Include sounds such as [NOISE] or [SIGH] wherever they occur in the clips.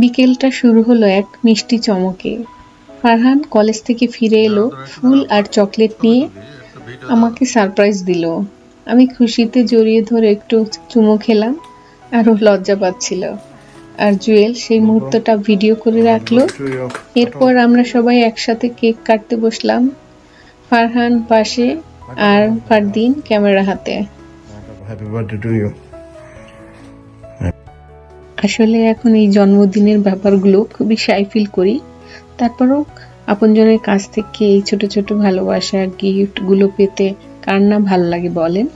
বিকেলটা শুরু হলো এক মিষ্টি চমকে। ফারহান কলেজ থেকে ফিরে এলো, ফুল আর চকলেট নিয়ে। আমাকে সারপ্রাইজ দিল। আমি খুশিতে জড়িয়ে ধরে একটু চুমো খেলাম আর ও লজ্জা পাচ্ছিল। আর জুয়েল সেই মুহূর্তটা ভিডিও করে রাখল। এরপর আমরা সবাই একসাথে কেক কাটতে বসলাম, ফারহান পাশে আর ফারদিন ক্যামেরা হাতে। হ্যাপি বার্থডে টু ইউ আসলে এখন এই জন্মদিনের ব্যাপারগুলো খুবই সাই ফিল করি। তারপরও আপনজনের কাছ থেকে এই ছোট ছোট ভালোবাসা গিফটগুলো পেতে কার না ভালো লাগে বলেন?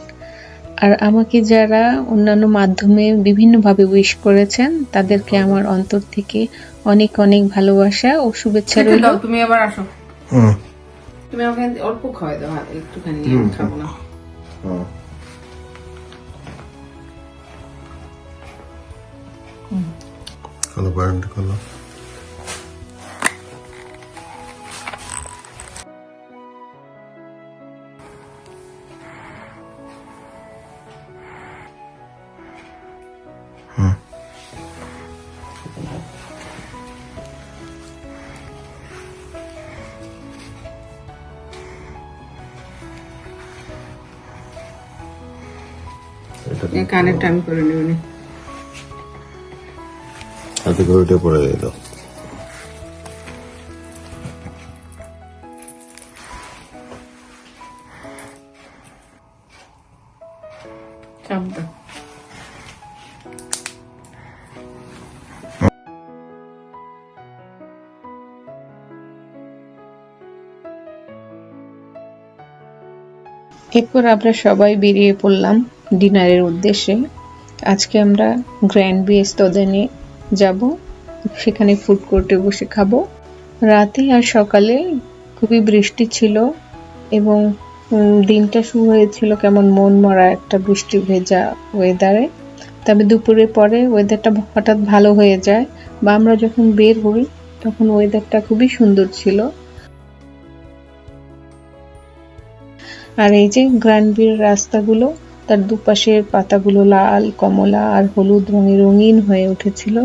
আর আমাকে যারা অন্যান্য মাধ্যমে বিভিন্নভাবে উইশ করেছেন তাদেরকে আমার অন্তর থেকে অনেক অনেক ভালোবাসা ও শুভেচ্ছা রইল। তুমি আবার আসো। হুম। তুমি আমাকে অল্প খাওয়াই দাও একটুখানি খাব না। হুম। খোলো বারান্দা খোলো হুম। এটা এই কানেরটা আমি করে নেব নি হাতে ওইটা পড়ে দাও এরপর আমরা সবাই বেরিয়ে পড়লাম ডিনারের উদ্দেশ্যে। আজকে আমরা গ্র্যান্ড বিয়েস্তদানে যাব, সেখানে ফুড কোর্টে বসে খাব। রাতে আর সকালে খুবই বৃষ্টি ছিল এবং দিনটা শুরু হয়েছিল কেমন মন মরা একটা বৃষ্টি ভেজা ওয়েদারে তবে দুপুরের পরে ওয়েদারটা হঠাৎ ভালো হয়ে যায় বা আমরা যখন বের হই, তখন ওয়েদারটা খুবই সুন্দর ছিল। আর এই যে গ্রানবির রাস্তাগুলো, তার দুপাশের পাতাগুলো লাল, কমলা আর হলুদ রঙে রঙিন হয়ে উঠেছিল।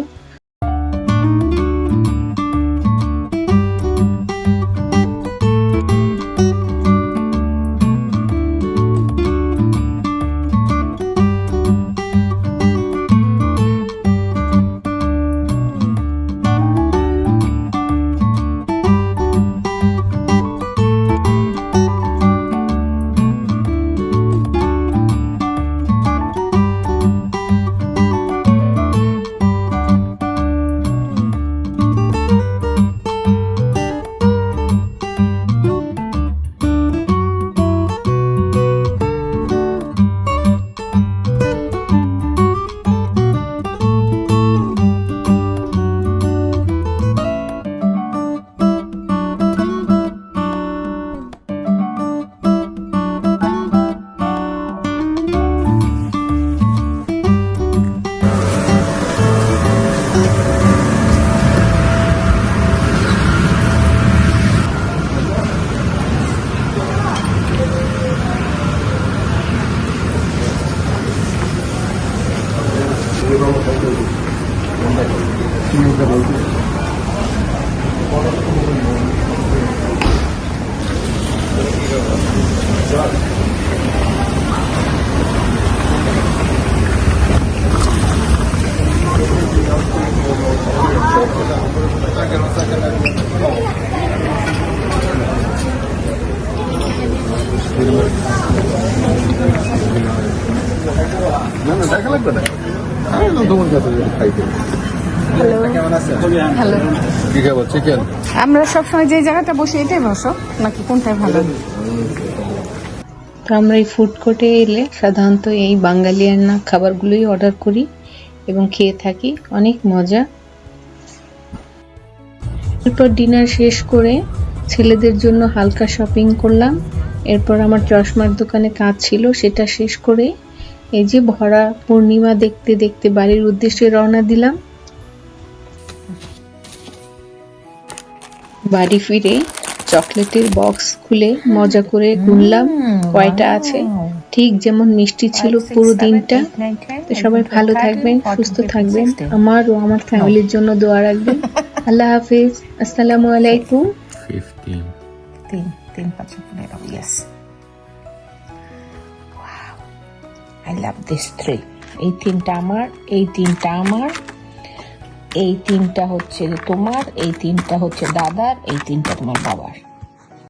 আমরা সবসময় যে জায়গাটা বসে এটাই বসো নাকি কোনটাই ভালো? তো আমরা এই ফুড কোর্টে এলে সাধারণত এই বাঙালিয়ানা খাবারগুলোই অর্ডার করি এবং খেয়ে থাকি। অনেক মজা। এরপর ডিনার শেষ করে ছেলেদের জন্য হালকা শপিং করলাম। এরপর আমার চশমার দোকানে কাজ ছিল সেটা শেষ করে এই যে ভরা পূর্ণিমা দেখতে দেখতে বাড়ির উদ্দেশ্যে রওনা দিলাম। বাড়ি ফিরে চকলেটের বক্স খুলে মজা করে গুনলাম কয়টা আছে? ঠিক যেমন মিষ্টি ছিল পুরো দিনটা। তো সবাই ভালো থাকবেন সুস্থ থাকবেন। আমার ও আমার ফ্যামিলির জন্য দোয়া রাখবেন। [LAUGHS] আল্লাহ হাফিজ। আসসালামু আলাইকুম। ফিফটিন তিন তিন পাঁচ পনেরো yes I love this three এই তিনটা আমার এই তিনটা আমার এই তিনটা হচ্ছে তোমার এই তিনটা হচ্ছে দাদার এই তিনটা তোমার বাবার।